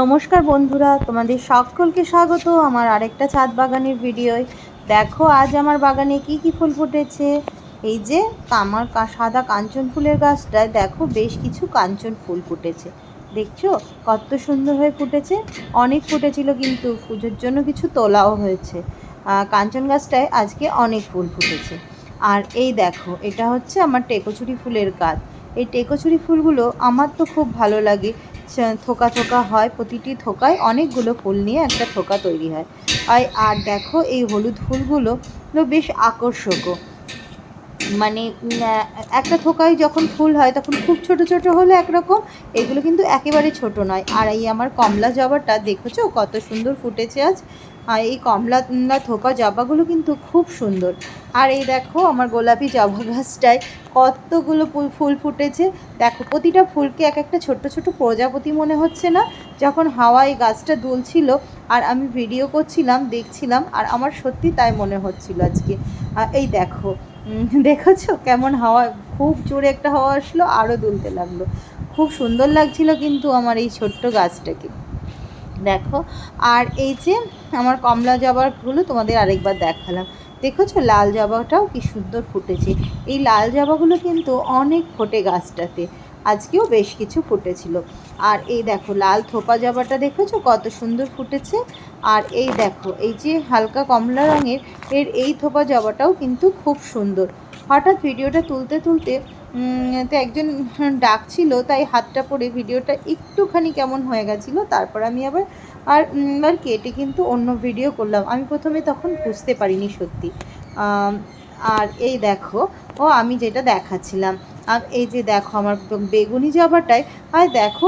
নমস্কার বন্ধুরা, তোমাদের সকলকে স্বাগত আমার আরেকটা ছাদ বাগানের ভিডিওয়। দেখো, আজ আমার বাগানে কি কি ফুল ফুটেছে? এই যে আমার সাদা কাঞ্চন ফুলের গাছটায় দেখো বেশ কিছু কাঞ্চন ফুল ফুটেছে। দেখছ? কত সুন্দর হয়ে ফুটেছে। অনেক ফুটেছিল কিন্তু পুজোর জন্য কিছু তোলাও হয়েছে। কাঞ্চন গাছটায় আজকে অনেক ফুল ফুটেছে। আর এই দেখো, এটা হচ্ছে আমার টেকোচুরি ফুলের গাছ। এই টেকোচুরি ফুলগুলো আমার তো খুব ভালো লাগে। থোকা থোকা হয়, প্রতিটি থোকায় অনেকগুলো ফুল নিয়ে একটা থোকা তৈরি হয়। আর আর দেখো এই হলুদ ফুলগুলো বেশ আকর্ষক মানে একটা থোকায় যখন ফুল হয় তখন খুব ছোট ছোট হলে একরকম, এগুলো কিন্তু একেবারে ছোট নয়। আর এই আমার কমলা জবাটা দেখেছ কত সুন্দর ফুটেছে আজ? আর এই কমলা থোকা জবাগুলো কিন্তু খুব সুন্দর। আর এই দেখো আমার গোলাপি জবা গাছটায় কতগুলো ফুল ফুল ফুটেছে। দেখো প্রতিটা ফুলকে এক একটা ছোট্ট ছোট প্রজাপতি মনে হচ্ছে না? যখন হাওয়া এই গাছটা দুলছিল আর আমি ভিডিও করছিলাম, দেখছিলাম আর আমার সত্যি তাই মনে হচ্ছিল আজকে। এই দেখো দেখেছ কেমন হাওয়া? খুব জোরে একটা হাওয়া আসলো আরও দুলতে লাগল। খুব সুন্দর লাগছিল কিন্তু আমার এই ছোট্ট গাছটাকে। দেখো। আর এই যে আমার কমলা জবাগুলো তোমাদের আরেকবার দেখালাম। দেখেছ? লাল জবাটাও কি সুন্দর ফুটেছে। এই লাল জবাগুলো কিন্তু অনেক ফোটে গাছটাতে। আজকেও বেশ কিছু ফুটেছিল। আর এই দেখো, লাল থোপা জবাটা দেখেছ? কত সুন্দর ফুটেছে। আর এই দেখো, এই যে হালকা কমলা রঙের, এর এই থোপা জবাটাও কিন্তু খুব সুন্দর। হঠাৎ ভিডিওটা তুলতে তুলতে তো একজন ডাকছিল, তাই হাতটা পরে ভিডিওটা একটুখানি কেমন হয়ে গেছিল, তারপর আমি আবার, আর আর কেটে কিন্তু অন্য ভিডিও করলাম। আমি প্রথমে তখন বুঝতে পারিনি সত্যি। আর এই দেখো, ও, আমি যেটা দেখাচ্ছিলাম। আর এই যে দেখো, আমার বেগুনি জবাটায় আর দেখো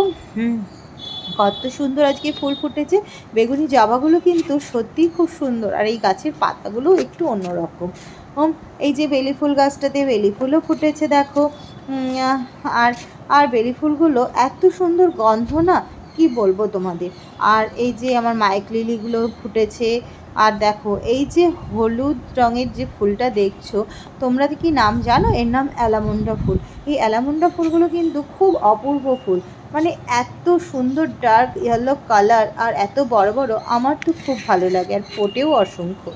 কত সুন্দর আজকে ফুল ফুটেছে। বেগুনি জবাগুলো কিন্তু সত্যিই খুব সুন্দর। আর এই গাছের পাতাগুলো একটু অন্যরকম। এই যে বেলি ফুল গাছটাতে বেলি ফুলও ফুটেছে, দেখো। আর আর বেলি ফুলগুলো এত সুন্দর গন্ধ না, কি বলব তোমাদের? আর এই যে আমার মাইক লিলিগুলো ফুটেছে, আর দেখো, এই যে হলুদ রঙের যে ফুলটা দেখছ, তোমরা কি নাম জানো? এর নাম অ্যালামুন্ডা ফুল। এই অ্যালামুন্ডা ফুলগুলো কিন্তু খুব অপূর্ব ফুল। মানে এত সুন্দর ডার্ক ইয়েলো কালার আর এত বড় বড়, আমার তো খুব ভালো লাগে, আর ফোটেও অসংখ্য।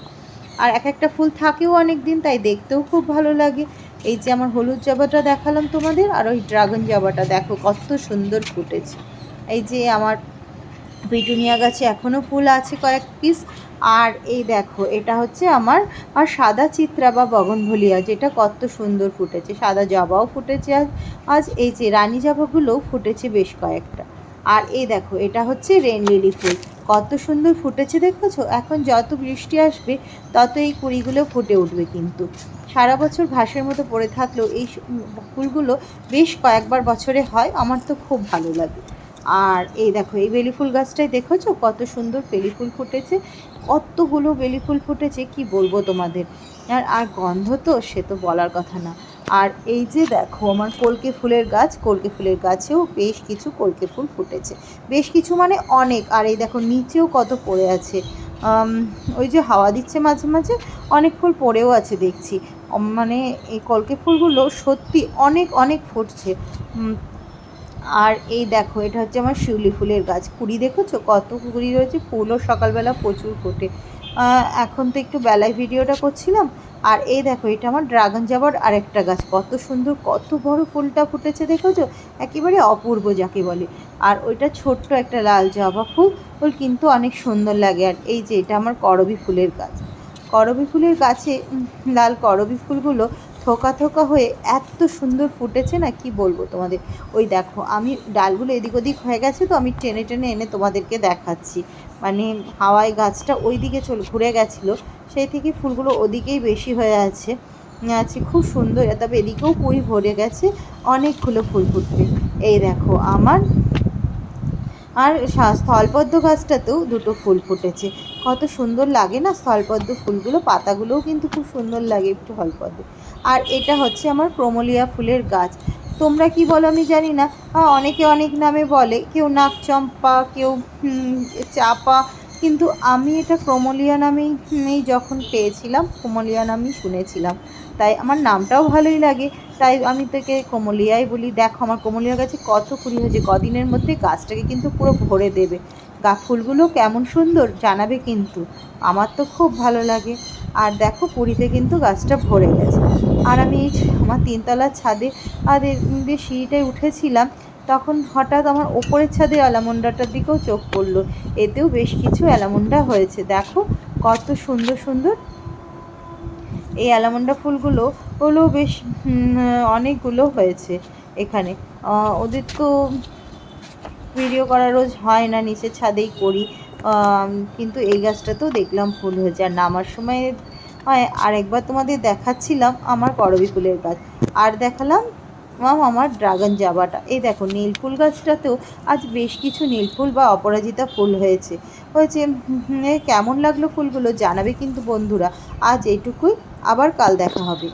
আর এক একটা ফুল থাকেও অনেক দিন তাই দেখতেও খুব ভালো লাগে। এই যে আমার হলুদ জবাটা দেখালাম তোমাদের, আর ওই ড্রাগন জবাটা দেখো কত সুন্দর ফুটেছে। এই যে আমার পিটুনিয়া গাছে এখনও ফুল আছে কয়েক পিস, আর এই দেখো, এটা হচ্ছে আমার, আর সাদা চিত্রা বা বগনভলিয়া, যেটা কত সুন্দর ফুটেছে। সাদা জবাও ফুটেছে আজ আজ এই যে রানী জবাগুলোও ফুটেছে বেশ কয়েকটা। আর এই দেখো, এটা হচ্ছে রেন লিলি ফুল। কত সুন্দর ফুটেছে দেখেছ? এখন যত বৃষ্টি আসবে, তত এই কুড়িগুলো ফুটে উঠবে কিন্তু। সারা বছর ঘাসের মতো পড়ে থাকলেও এই ফুলগুলো বেশ কয়েকবার বছরে হয়, আমার তো খুব ভালো লাগে। আর এই দেখো, এই বেলি ফুল গাছটায় দেখেছ? কত সুন্দর বেলি ফুল ফুটেছে। কতগুলো বেলি ফুল ফুটেছে, কি বলব তোমাদের? আর আর গন্ধ তো সে তো বলার কথা না। আর এই যে দেখো, আমার কলকে ফুলের গাছ, কলকে ফুলের গাছেও বেশ কিছু কলকে ফুল ফুটেছে। বেশ কিছু মানে অনেক, আর এই দেখো, নিচেও কত পড়ে আছে। ওই যে হাওয়া দিচ্ছে মাঝে মাঝে, অনেক ফুল পড়েও আছে দেখছি। মানে এই কলকে ফুলগুলো সত্যি অনেক অনেক ফুটছে। আর এই দেখো, এটা হচ্ছে আমার শিউলি ফুলের গাছ। কুড়ি দেখেছ? কত কুড়ি রয়েছে? ফুলও সকালবেলা প্রচুর ফোটে। এখন তো একটু বেলায় ভিডিওটা করছিলাম। আর এই দেখো, এটা আমার ড্রাগন জাবার আরেকটা গাছ। কত সুন্দর, কত বড় ফুলটা ফুটেছে, দেখেছ? একেবারে অপূর্ব যাকে বলে। আর ওইটা ছোট্ট একটা লাল জবা ফুল ফুল কিন্তু অনেক সুন্দর লাগে। আর এই যে, এটা আমার করবি ফুলের গাছ। করবি ফুলের গাছে লাল করবি ফুলগুলো থোকা থোকা হয়ে এত সুন্দর ফুটেছে না, কি বলব তোমাদের? ওই দেখো, আমি ডালগুলো এদিক ওদিক হয়ে গেছে তো আমি টেনে টেনে এনে তোমাদেরকে দেখাচ্ছি। মানে হাওয়ায় গাছটা ওই দিকে চল, ঘুরে গেছিল, সেই থেকে ফুলগুলো ওদিকেই বেশি হয়ে আছে। আছে, খুব সুন্দর, তবে এদিকেও কুড়ি ভরে গেছে, অনেকগুলো ফুল ফুটবে। এই দেখো, আমার আর স্থলপদ্ম গাছটাতেও দুটো ফুল ফুটেছে। কত সুন্দর লাগে না স্থলপদ্ম ফুলগুলো? পাতাগুলোও কিন্তু খুব সুন্দর লাগে একটু স্থলপদ্ম আর এটা হচ্ছে আমার ক্রোমোলিয়া ফুলের গাছ। তোমরা কি বলো আমি জানি না। অনেকে অনেক নামে বলে, কেউ নাকচম্পা কেউ চাপা। কিন্তু আমি এটা ক্রোমোলিয়া নামেই যখন পেয়েছিলাম, ক্রোমোলিয়া নামেই শুনেছিলাম। তাই আমার নামটাও ভালোই লাগে। তাই আমি তোকে কোমলিয়াই বলি, দেখো আমার কোমলিয়া গাছে কত কুড়ি হয়েছে, কদিনের মধ্যে গাছটাকে কিন্তু পুরো ভরে দেবে। গা ফুলগুলো কেমন সুন্দর জানাবে কিন্তু, আমার তো খুব ভালো লাগে। আর দেখো পুরীতে কিন্তু গাছটা ভরে গেছে। আর আমি এই আমার তিনতলার ছাদে আর যে সিঁড়িটায় উঠেছিলাম, তখন হঠাৎ আমার ওপরের ছাদে অ্যালামন্ডাটার দিকেও চোখ পড়ল। এতেও বেশ কিছু অ্যালামন্ডা হয়েছে। দেখো কত সুন্দর সুন্দর এই অ্যালামন্ডা ফুলগুলো হলো বেশ অনেকগুলো হয়েছে এখানে। ওদের তো ভিডিও করা রোজ হয় না নিচে ছাদেই করি। কিন্তু এই গাছটা তো দেখলাম ফুল হয়েছে। আর নামার সময় হয় আর একবার তোমাদের দেখাচ্ছিলাম আমার করবি ফুলের গাছ। আর দেখালাম মাম আমার ড্রাগন জাবাটা। এই দেখো, নীল ফুল গাছটাতেও আজ বেশ কিছু নীল ফুল বা অপরাজিতা ফুল হয়েছে। হয়েছে কেমন লাগল ফুলগুলো জানাবে কিন্তু বন্ধুরা। আজ এইটুকুই, আবার কাল দেখা হবে।